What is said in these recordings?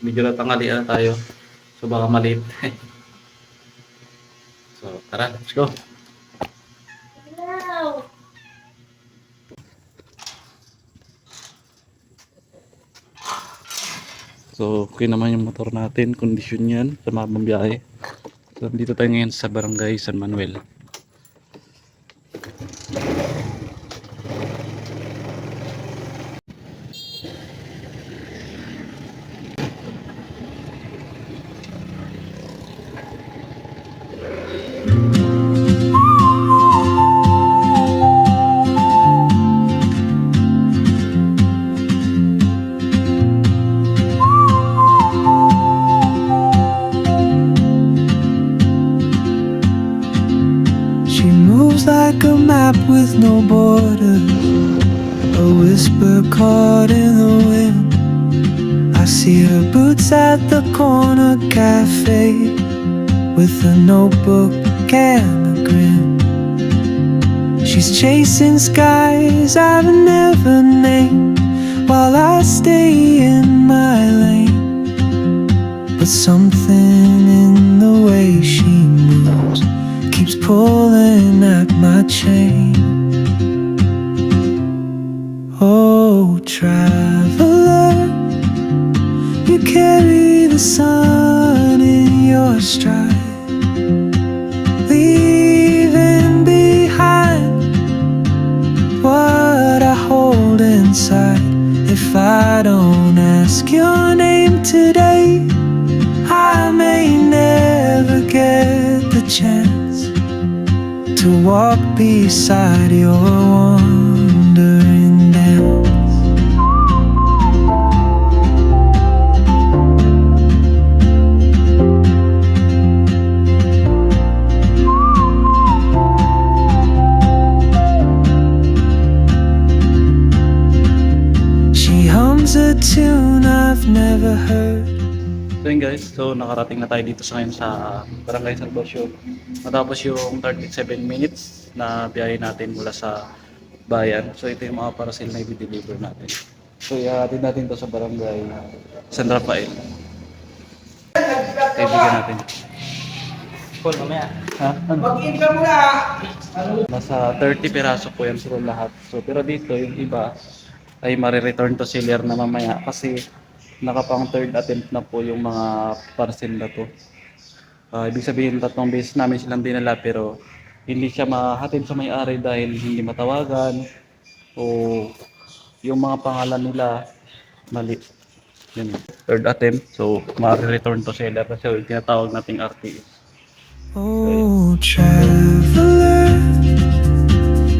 medyo natangalian na tayo. So baka maliit. so tara, let's go. So, okay naman yung motor natin. Kondisyon yan sa mga biyahe. So, dito tayo ngayon sa Barangay San Manuel. With no borders, a whisper caught in the wind. I see her boots at the corner cafe with a notebook and a grin. She's chasing skies I've never named while I stay in my lane. But something in the way she moves keeps pulling at my chain. Traveler, you carry the sun in your stride, leaving behind what I hold inside. If I don't ask your name today, I may never get the chance to walk beside your wandering a tune I've never heard. So yun guys, so nakarating na tayo dito sa ngayon sa Barangay San Bosio. Matapos yung 37 minutes na biyahe natin mula sa bayan. So ito yung mga parcel na i-deliver natin. So ihahatid natin to sa Barangay San Rafael. Kaibigan natin. Call mamaya. Ha? Ano? Mag-in ka muna! Nasa 30 piraso po yan sila lahat. So pero dito yung iba ay marireturn to seller na mamaya kasi nakapang third attempt na po yung mga parcel na to. Ah, ibig sabihin tatlong beses namin silang dinala pero hindi siya mahatid sa may-ari dahil hindi matawagan o yung mga pangalan nila mali. Yun. Third attempt, so ma-return to seller kasi yung tinatawag nating RTE. Oh, traveler,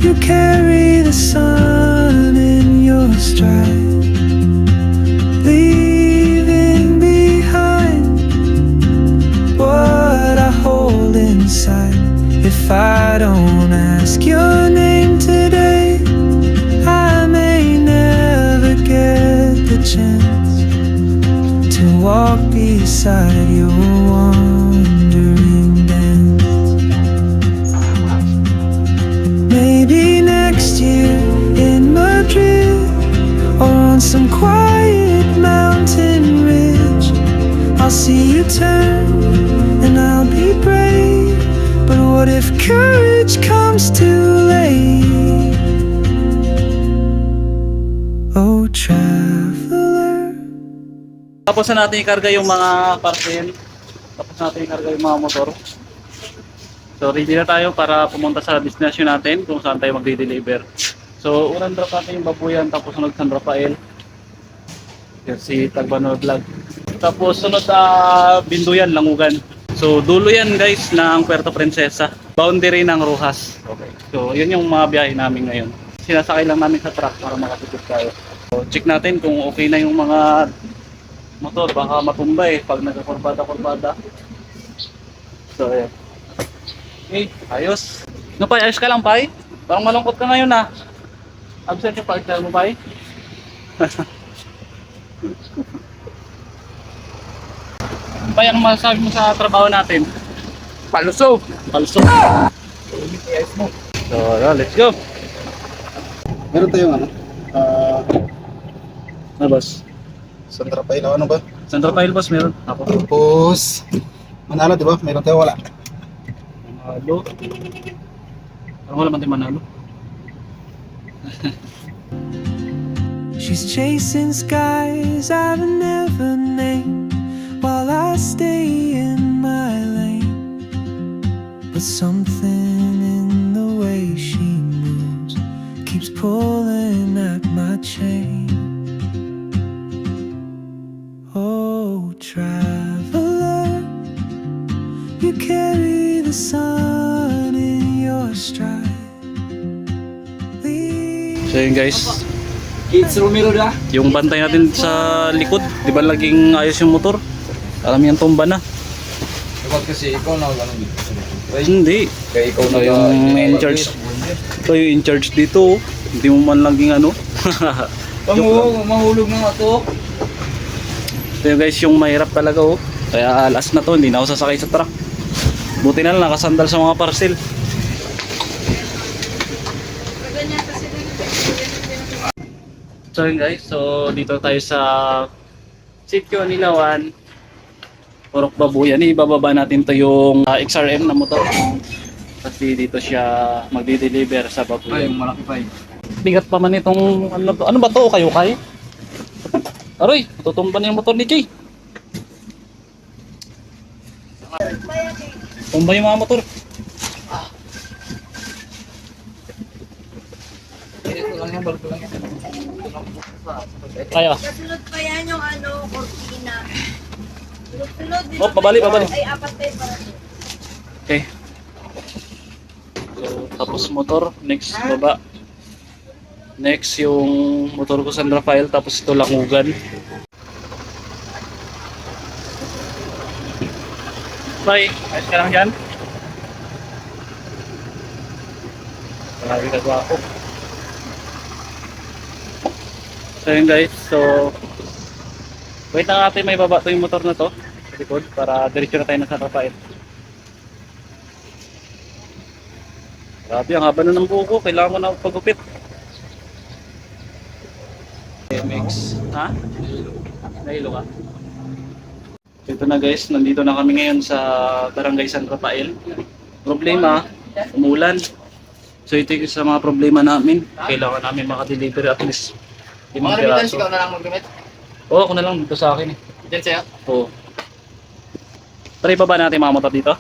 you carry the sun beside your wandering dance. Maybe next year in Madrid or on some quiet mountain ridge, I'll see you turn and I'll be brave. But what if courage comes too late? Tapos na natin ikarga yung mga parcel. Tapos na natin ikarga yung mga motor. So ready na tayo para pumunta sa destination natin kung saan tayo magde-deliver. So unang drop natin yung Babuyan tapos sunod San Rafael. Yan si Tagbano Vlog. Tapos sunod sa Binduyan, Langugan. So dulo yan guys ng Puerto Princesa. Boundary ng Rojas. Okay. So yun yung mga biyahe namin ngayon. Sinasakay lang namin sa truck para makatipid tayo. So check natin kung okay na yung mga motor baka matumba eh pag nagkakurbada-kurbada. So, ayan. Okay, ayos. No, Pai, ayos ka lang, Pai? Parang malungkot ka ngayon, ah. Absent yung partner mo, Pai? Pai, anong masasabi mo sa trabaho natin? Palusog! BTS mo. So, ayan, let's go. Meron tayong ano? Ah, Na, boss? San Rafael, ano ba? Sandra Pile boss, meron. Ako. Tapos, Manalo, di ba? Meron tayo wala. Manalo. Parang wala man din manalo. She's chasing skies I've never named while I stay in my lane. But something in the way she moves keeps pulling at my chain. Yun guys, Kids Romero da. yung bantay natin sa likod, di ba laging ayos yung motor? Alam yan tumba na. Dapat kasi ikaw na ganun dito. Hindi. Kaya ikaw Ito yung in charge. Ito yung in charge dito. oh. Hindi mo man laging ano. Panguhog, mahulog na nga to. Ito yung guys yung mahirap talaga oh. Kaya last na to, hindi na ako sasakay sa truck. Buti na lang nakasandal sa mga parcel. So yun guys, so dito tayo sa Sitio Nilawan. Purok Babuyan. Ibababa natin to yung ah, XRM na motor. Kasi dito siya magdi-deliver sa Ay, Babuyan. yung malaki pa eh. Bigat pa man itong ano, ano ba to? Kayo kay? Aroy, tutumba na yung motor ni Jay. Tumba yung mga motor. Ito lang yan, balot lang yan. Kaya. Kasunod pa yan yung ano, cortina. Sunod-sunod. Oh, ba? pabalik, pabalik. Ay, apat tayo para Okay. So, tapos motor, next baba. Next yung motor ko San Rafael, tapos ito Langugan. Bye, ayos ka lang dyan? Grabe ka ako. So yun guys, so wait lang natin may baba to yung motor na to sa likod para diretso na tayo na San Rafael. Grabe, ang haba na ng buko. Kailangan ko na pagupit. MX. Ha? Nahilo ka? Ito na guys, nandito na kami ngayon sa Barangay San Rafael. Problema, umulan. So ito yung sa mga problema namin. Kailangan namin makadeliver at least Mga remittance, ikaw na lang mag-remit. Oo, ako na lang dito sa akin eh. Diyan sa'yo. Oo. Try pa ba natin mga motor dito?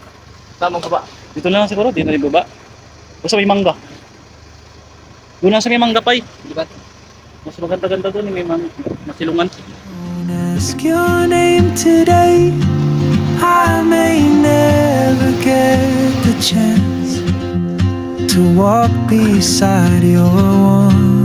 Tamang ka ba? Dito na lang siguro, dito na baba. O sa may mangga. Doon lang sa may mangga pa eh. Di ba? Mas maganda-ganda doon, may mga masilungan. Ask your name today. I may never get the chance to walk beside your wandering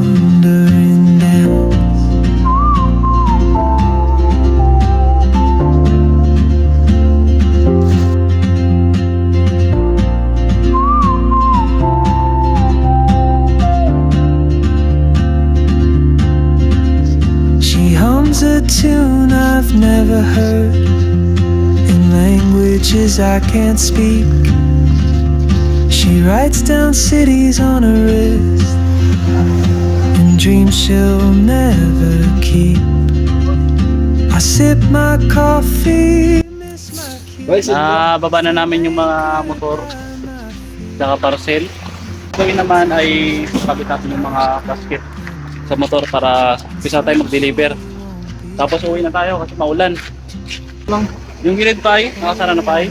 Hums a tune I've never heard in languages I can't speak. She writes down cities on her wrist and dreams she'll never keep. I sip my coffee. Ah, baba na namin yung mga motor saka parcel. Gawin naman ay natin yung mga basket sa motor para bisa tayo mag-deliver. Tapos uwi na tayo kasi maulan. Lang. Yung gilid pa ay, nakasara na pa ay.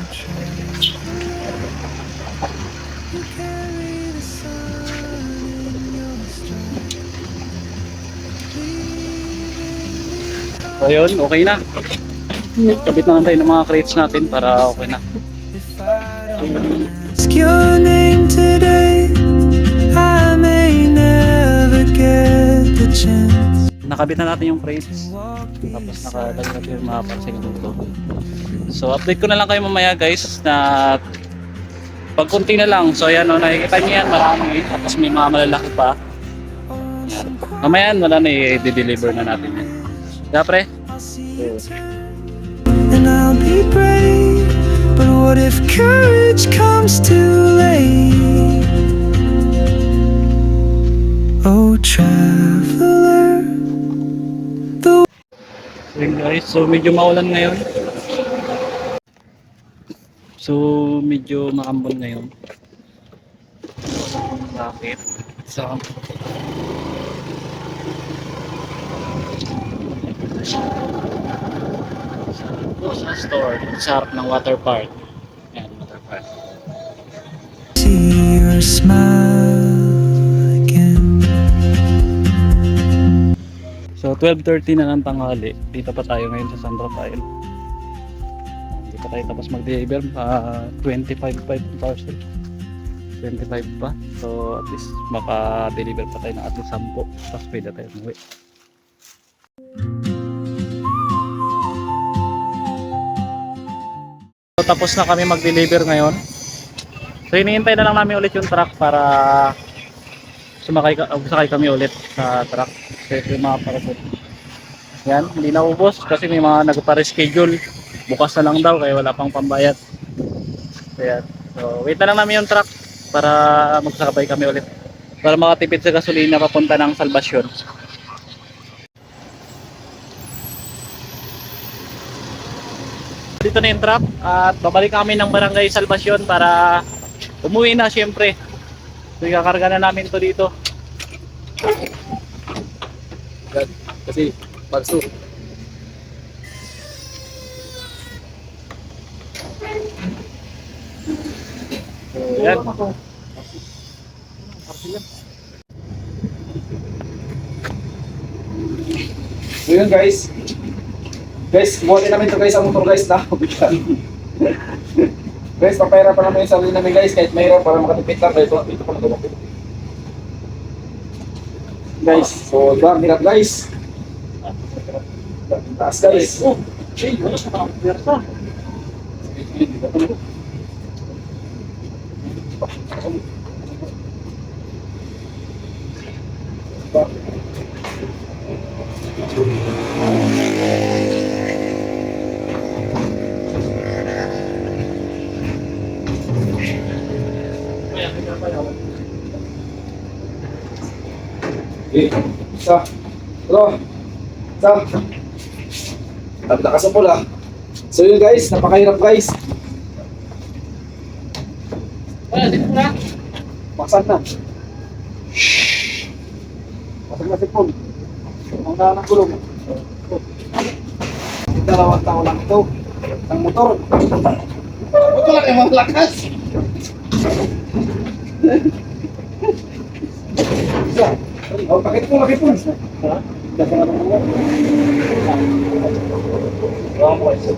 So yun, okay na. Kabit na lang tayo ng mga crates natin para okay na. Ask your name today. I may never get the chance. Nakabit na natin yung crates. Tapos nakalagay natin yung mga parcel dito. So update ko na lang kayo mamaya guys na pag kunti na lang. So ayan o, nakikita niyo yan marami. Tapos may mga malalaki pa. Yan. Mamaya yan, wala na i-deliver na natin yan. Kaya pre, I'll see you turn, and I'll be brave. But what if courage comes too late? Oh, traveler, guys. so medyo maulan ngayon. So medyo maambon ngayon. Bakit? So, sa store, sa harap ng water park. Yan, water park. See your smile So 12.30 na ng tanghali. Dito pa tayo ngayon sa San Rafael. Hindi pa tayo tapos mag-deliver. Uh, 25 pa yung parcel. 25 pa. So at least maka-deliver pa tayo ng at least 10. Tapos pwede tayo umuwi. So, tapos na kami mag-deliver ngayon. So hinihintay na lang namin ulit yung truck para sumakay, ka, uh, sakay kami ulit sa truck. Yung mga parapot. Yan, hindi na ubos kasi may mga nagpa-reschedule. Bukas na lang daw kaya wala pang pambayad. So, yan. So wait na lang namin yung truck para magsakabay kami ulit. Para makatipid sa gasolina papunta ng Salvasyon. Dito na yung truck at babalik kami ng barangay Salvasyon para umuwi na syempre. So ikakarga na namin to dito. Kasi, pagso. So, yan. So yun guys. Guys, kumuha din namin to guys ang motor guys na. guys, papahirapan namin yung sarili namin guys kahit mahirap para makatipid lang guys. Ito pa na Guys, so ito ang guys. Taas guys. Oh, hey, wala sa mga pwersa. Okay. Isa. Dalawa. Isa. At lakas ang pula. So yun guys, napakahirap guys. Wala, dito na. Paksan na. Paksan na si Paul. Ang daan ng gulong. Dalawang taon lang ito. Ang motor. Ito lang yung malakas. Isa. Oh, pakit mo, pakit mo. Ha? Dapat na naman mo. Mo, isa.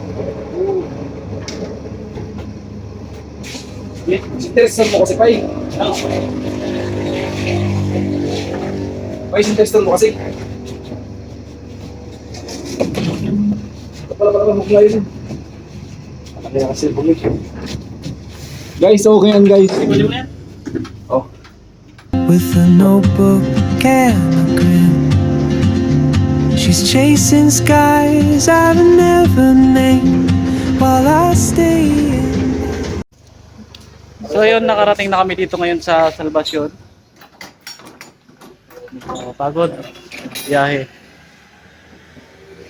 Si Terson mo kasi, Pai. Pai, si Terson mo kasi. Pala pala pala mukha yun. Kaya kasi bumig. Guys, okay yan guys. Oh. with a notebook and a grin. She's chasing skies I've never named while I stay in. So yun, nakarating na kami dito ngayon sa Salvasyon. So, pagod. Biyahe.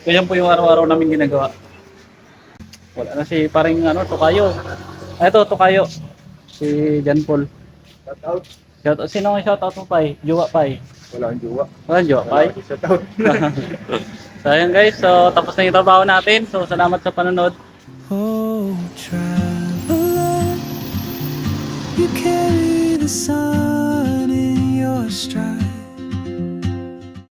So yan po yung araw-araw namin ginagawa. Wala na si paring ano, Tokayo. Ito, Tokayo. Si Jan Paul. Shout out. Shout out. Sino ang shout out mo, Pai? Jowa, Pai. Wala ang jowa. Wala, Jowa, Pai. Shout out. So ayun guys, so tapos na yung trabaho natin. So salamat sa panonood. Oh, traveler, you carry the sun in your stride.